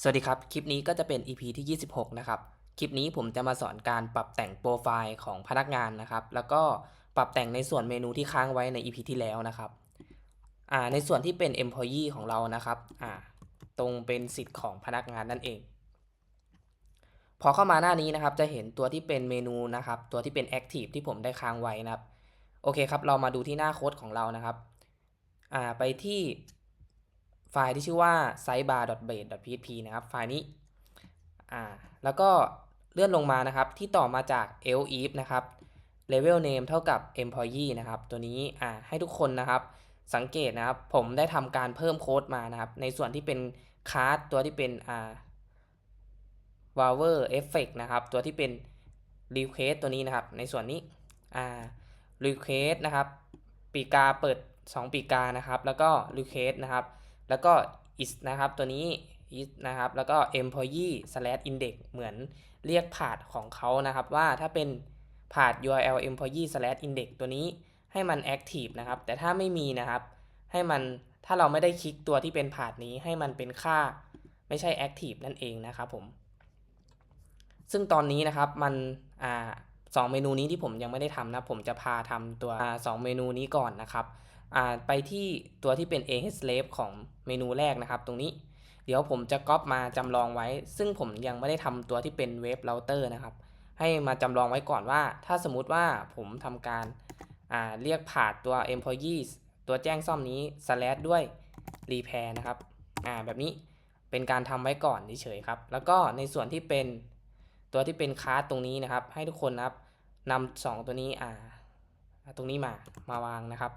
สวัสดีครับ คลิปนี้ก็จะเป็น EP ที่ 26 นะครับ คลิปนี้ผมจะมาสอนการปรับแต่งโปรไฟล์ของพนักงานนะครับ แล้วก็ปรับแต่งในส่วนเมนูที่ค้างไว้ใน EP ที่แล้วนะครับ อ่า ในส่วนที่เป็น employee ของเรานะครับ อ่า ตรงเป็นสิทธิ์ของพนักงานนั่นเอง พอเข้ามาหน้านี้นะครับ จะเห็นตัวที่เป็นเมนูนะครับ ตัวที่เป็น active ที่ผมได้ค้างไว้นะครับ โอเคครับ เรามาดูที่หน้าโค้ดของเรานะครับ อ่า ไปที่ ฟล์ที่ชื่อว่า sidebar.base.php นะครับ ไฟล์นี้อ่าแล้วก็เลื่อนลงมานะครับ ที่ต่อมาจาก else if นะครับ level name เท่ากับ employee นะครับ ตัวนี้อ่าให้ทุกคนนะครับ สังเกตนะครับ ผมได้ทำการเพิ่มโค้ดมานะครับ ในส่วนที่เป็นคาร์ดตัวที่เป็นอ่า v a v e r effect นะครับ ตัวที่เป็น request ตัวนี้นะครับ ในส่วนนี้อ่า request นะครับ ปีกาเปิด 2 ปีกานะครับ แล้วก็ request นะครับ แล้วก็ is นะครับ ตัวนี้ is นะครับ แล้วก็ employee slash index เหมือนเรียกผาดของเขานะครับ ว่าถ้าเป็นผาด url employee slash index ตัวนี้ให้มัน active นะครับ แต่ถ้าไม่มีนะครับ ให้มันถ้าเราไม่ได้คลิกตัวที่เป็นผาดนี้ให้มันเป็นค่าไม่ใช่ active นั่นเองนะครับผม ซึ่งตอนนี้นะครับมันอ่าสองเมนูนี้ที่ผมยังไม่ได้ทำนะ ผมจะพาทำตัวสองเมนูนี้ก่อนนะครับ ไปที่ตัวที่เป็น AH slave ของเมนูแรกนะครับ ตรงนี้ เดี๋ยวผมจะก๊อปมาจำลองไว้ ซึ่งผมยังไม่ได้ทำตัวที่เป็นเว็บเราเตอร์นะครับ ให้มาจำลองไว้ก่อนว่า ถ้าสมมติว่าผมทำการาเรียกผ่านตัว employees ตัวแจ้งซ่อมนี้ slash ด้วย repair นะครับแบบนี้เป็นการทำไว้ก่อนเฉยๆครับ แล้วก็ในส่วนที่เป็นตัวที่เป็นคาร์ตรงนี้นะครับ ให้ทุกคนนะครับนำสองตัวนี้อ่าตรงนี้มา มาวางนะครับ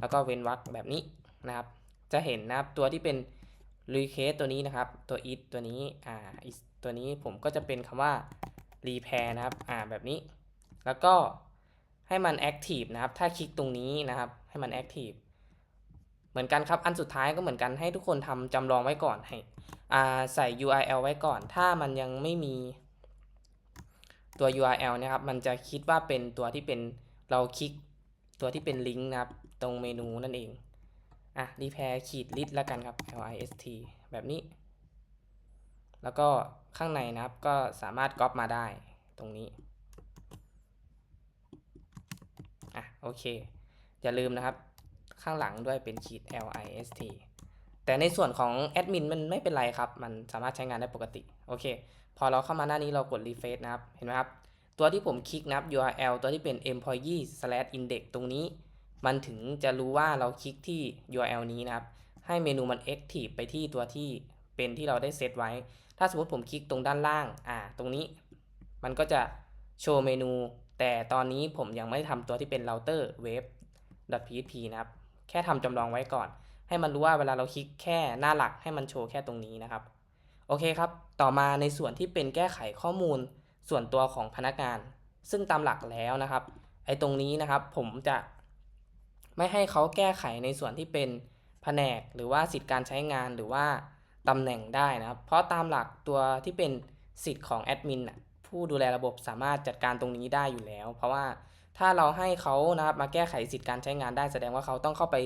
แล้วก็เว้นวรรคแบบนี้นะครับ จะเห็นนะครับตัวที่เป็น request ตัวนี้นะครับ ตัว it ตัวนี้อ่า is ตัวนี้ผมก็จะเป็นคำว่า repair นะครับอ่าแบบนี้ แล้วก็ให้มัน active นะครับ ถ้าคลิกตรงนี้นะครับ ให้มัน active เหมือนกันครับ อันสุดท้ายก็เหมือนกันให้ทุกคนทำจำลองไว้ก่อนให้อ่าใส่ URL ไว้ก่อน ถ้ามันยังไม่มีตัว URL นะครับ มันจะคิดว่าเป็นตัวที่เป็นเราคลิกตัวที่เป็นลิงก์นะครับ ตรงเมนูนั่นเอง อะ repair ขีด list แล้วกันครับ list แบบนี้ แล้วก็ข้างในนะครับก็สามารถก๊อปมาได้ตรงนี้ อะ โอเค อย่าลืมนะครับ ข้างหลังด้วยเป็นขีด list แต่ในส่วนของแอดมินมันไม่เป็นไรครับ มันสามารถใช้งานได้ปกติ โอเค พอเราเข้ามาหน้านี้เรากด refresh นะครับ เห็นไหมครับ ตัวที่ผมคลิกนะครับ URL ตัวที่เป็น employee slash index ตรงนี้ มันถึงจะรู้ว่าเราคลิกที่ URL นี้นะครับ ให้เมนูมัน active ไปที่ตัวที่เป็นที่เราได้เซตไว้ ถ้าสมมติผมคลิกตรงด้านล่าง อ่า ตรงนี้ มันก็จะโชว์เมนู แต่ตอนนี้ผมยังไม่ได้ทำตัวที่เป็น router web php นะครับ แค่ทำจำลองไว้ก่อน ให้มันรู้ว่าเวลาเราคลิกแค่หน้าหลักให้มันโชว์แค่ตรงนี้นะครับ โอเคครับ ต่อมาในส่วนที่เป็นแก้ไขข้อมูลส่วนตัวของพนักงาน ซึ่งตามหลักแล้วนะครับ ไอ้ตรงนี้นะครับ ผมจะ ไม่ให้เขาแก้ไขในส่วนที่เป็นแผนก หรือว่าสิทธิการใช้งานหรือว่าตำแหน่งได้นะครับ เพราะตามหลักตัวที่เป็นสิทธิ์ของแอดมินผู้ดูแลระบบสามารถจัดการตรงนี้ได้อยู่แล้ว เพราะว่าถ้าเราให้เขานะครับมาแก้ไขสิทธิการใช้งานได้แสดงว่าเขาต้องเข้าไป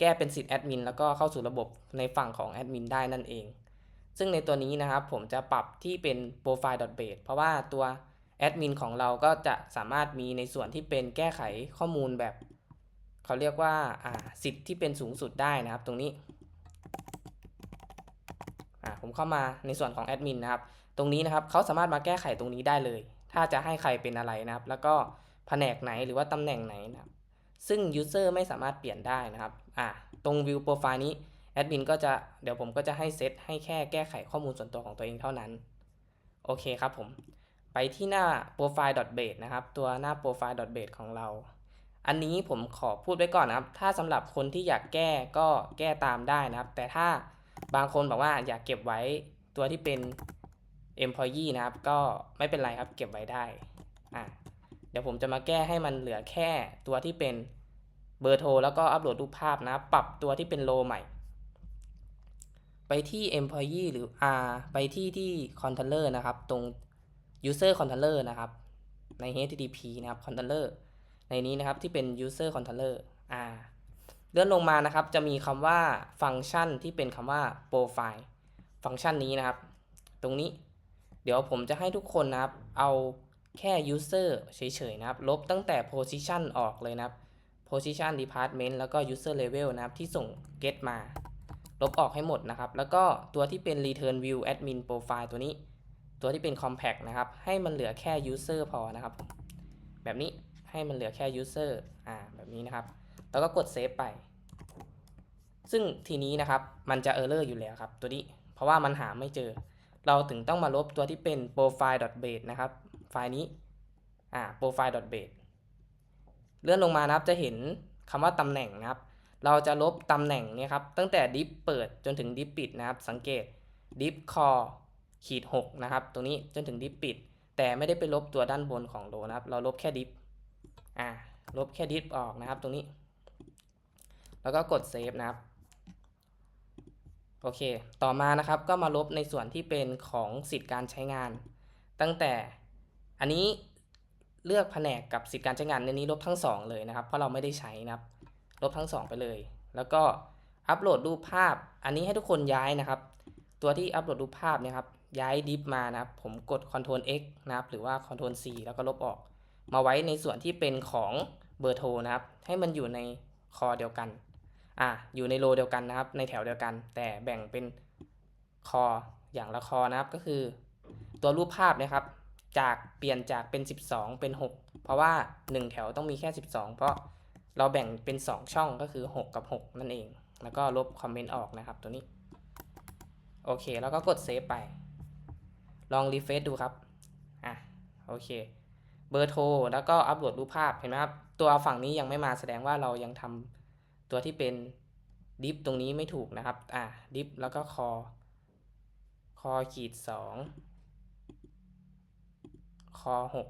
แก้เป็นสิทธิ์แอดมินแล้วก็เข้าสู่ระบบในฝั่งของแอดมินได้นั่นเอง ซึ่งในตัวนี้นะครับผมจะปรับที่เป็น profile.base เพราะว่าตัวแอดมินของเราก็จะสามารถมีในส่วนที่เป็นแก้ไขข้อมูลแบบ เขาเรียกว่าสิทธิ์ที่เป็นสูงสุดได้นะครับตรงนี้ผมเข้ามาในส่วนของแอดมินนะครับ ตรงนี้นะครับเขาสามารถมาแก้ไขตรงนี้ได้เลย ถ้าจะให้ใครเป็นอะไรนะครับ แล้วก็แผนกไหนหรือว่าตำแหน่งไหนนะครับ ซึ่ง user ไม่สามารถเปลี่ยนได้นะครับอ่าตรง view profile นี้แอดมินก็จะเดี๋ยวผมก็จะให้เซตให้แค่แก้ไขข้อมูลส่วนตัวของตัวเองเท่านั้น โอเคครับผม ไปที่หน้า profile.base นะครับ ตัวหน้า profile.base ของเรา อันนี้ผมขอพูดไว้ก่อนนะครับ ถ้าสำหรับคนที่อยากแก้ก็แก้ตามได้นะครับ แต่ถ้าบางคนบอกว่าอยากเก็บไว้ตัวที่เป็น employee นะครับ ก็ไม่เป็นไรครับเก็บไว้ได้อะเดี๋ยวผมจะมาแก้ให้มันเหลือแค่ตัวที่เป็นเบอร์โทรแล้วก็อัปโหลดรูปภาพนะ ปรับตัวที่เป็นโลใหม่ ไปที่ employee หรือ R ไปที่ที่ controller นะครับ ตรง user controller นะครับ ใน http นะครับ controller ในนี้นะครับที่เป็น user controller R เลื่อนลงมานะครับจะมีคำว่าฟังก์ชันที่เป็นคำว่า profile ฟังก์ชันนี้นะครับ ตรงนี้ เดี๋ยวผมจะให้ทุกคนนะครับ เอาแค่ user เฉยๆนะครับ ลบตั้งแต่ position ออกเลยนะครับ position department แล้วก็ user level นะครับที่ส่ง get มา ลบออกให้หมดนะครับ แล้วก็ตัวที่เป็น return view admin profile ตัวนี้ ตัวที่เป็น compact นะครับ ให้มันเหลือแค่ user พอนะครับ แบบนี้ ให้มันเหลือแค่ user อ่าแบบนี้นะครับ แล้วก็กด save ไป ซึ่งทีนี้นะครับมันจะ error อยู่แล้วครับ ตัวนี้ เพราะว่ามันหาไม่เจอ เราถึงต้องมาลบตัวที่เป็น profile.base นะครับ ไฟล์นี้อ่า profile.base เลื่อนลงมานะครับจะเห็นคำว่าตำแหน่งนะครับ เราจะลบตำแหน่งเนี่ยครับตั้งแต่ div เปิดจนถึง div ปิดนะครับ สังเกต div core ขีด6นะครับ ตรงนี้จนถึง div ปิด แต่ไม่ได้ไปลบตัวด้านบนของโลนะครับ เราลบแค่ div อ่าลบแค่ div ออกนะครับตรงนี้ แล้วก็กด save นะครับ โอเค ต่อมานะครับก็มาลบในส่วนที่เป็นของสิทธิการใช้งาน ตั้งแต่อันนี้เลือกแผนกกับสิทธิการใช้งานในนี้ลบทั้งสองเลยนะครับ เพราะเราไม่ได้ใช้นะครับ ลบทั้งสองไปเลย แล้วก็อัปโหลดรูปภาพ อันนี้ให้ทุกคนย้ายนะครับ ตัวที่อัปโหลดรูปภาพเนี่ยครับย้ายดิฟมานะครับ ผมกด Ctrl X นะครับ หรือว่า Ctrl C แล้วก็ลบออก มาไว้ในส่วนที่เป็นของเบอร์โทรนะครับ ให้มันอยู่ในคอเดียวกันอะอยู่ในโลเดียวกันนะครับ ในแถวเดียวกัน แต่แบ่งเป็นคออย่างละคอนะครับก็คือ ตัวรูปภาพนะครับ จากเปลี่ยนจากเป็น 12 เป็น 6 เพราะว่า 1 แถวต้องมีแค่ 12 เพราะเราแบ่งเป็น 2 ช่องก็คือ 6 กับ 6 นั่นเอง แล้วก็ลบคอมเมนต์ออกนะครับตัวนี้โอเค แล้วก็กดเซฟไป ลองรีเฟซดูครับ อะ โอเค เบอร์โทรแล้วก็อัปโหลดรูปภาพเห็นไหมครับตัวฝั่งนี้ยังไม่มาแสดงว่าเรายังทำตัวที่เป็นดิฟตรงนี้ไม่ถูกนะครับอะดิฟแล้วก็คอคอขีดสองคอหก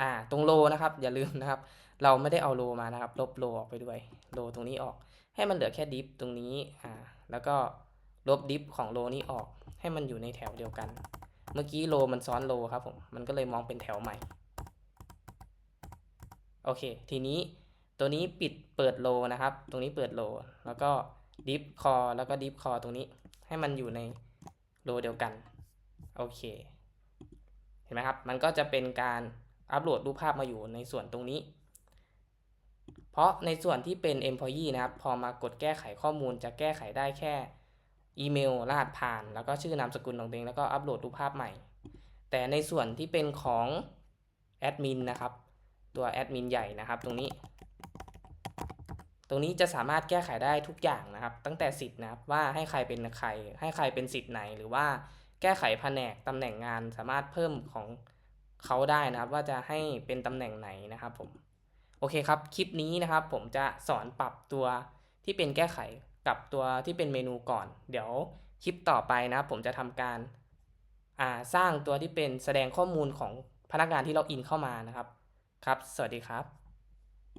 อ่าตรงโลนะครับ อย่าลืมนะครับ เราไม่ได้เอาโลมานะครับ ลบโลออกไปด้วยโลตรงนี้ออก ให้มันเหลือแค่ดิฟตรงนี้อ่าแล้วก็ลบดิฟของโลนี้ออก ให้มันอยู่ในแถวเดียวกัน เมื่อกี้โลมันซ้อนโลครับผมมันก็เลยมองเป็นแถวใหม่ โอเค ทีนี้ตัวนี้ปิดเปิดโลนะครับ ตรงนี้เปิดโล แล้วก็ดิฟคอแล้วก็ดิฟคอตรงนี้ ให้มันอยู่ในโลเดียวกัน โอเค เห็นไหมครับ มันก็จะเป็นการอัปโหลดรูปภาพมาอยู่ในส่วนตรงนี้ เพราะในส่วนที่เป็น employee นะครับ พอมากดแก้ไขข้อมูลจะแก้ไขได้แค่อีเมลรหัสผ่าน แล้วก็ชื่อนามสกุลของตัวเองแล้วก็อัปโหลดรูปภาพใหม่ แต่ในส่วนที่เป็นของแอดมินนะครับ ตัวแอดมินใหญ่นะครับตรงนี้ ตรงนี้จะสามารถแก้ไขได้ทุกอย่างนะครับ ตั้งแต่สิทธิ์นะครับว่าให้ใครเป็นใคร ให้ใครเป็นสิทธิ์ไหน หรือว่าแก้ไขแผนกตำแหน่งงานสามารถเพิ่มของเขาได้นะครับ ว่าจะให้เป็นตำแหน่งไหนนะครับผมโอเคครับคลิปนี้นะครับ ผมจะสอนปรับตัวที่เป็นแก้ไขกับตัวที่เป็นเมนูก่อน เดี๋ยวคลิปต่อไปนะครับผมจะทำการสร้างตัวที่เป็นแสดงข้อมูลของพนักงานที่เราอินเข้ามานะครับ ครับ สวัสดีครับ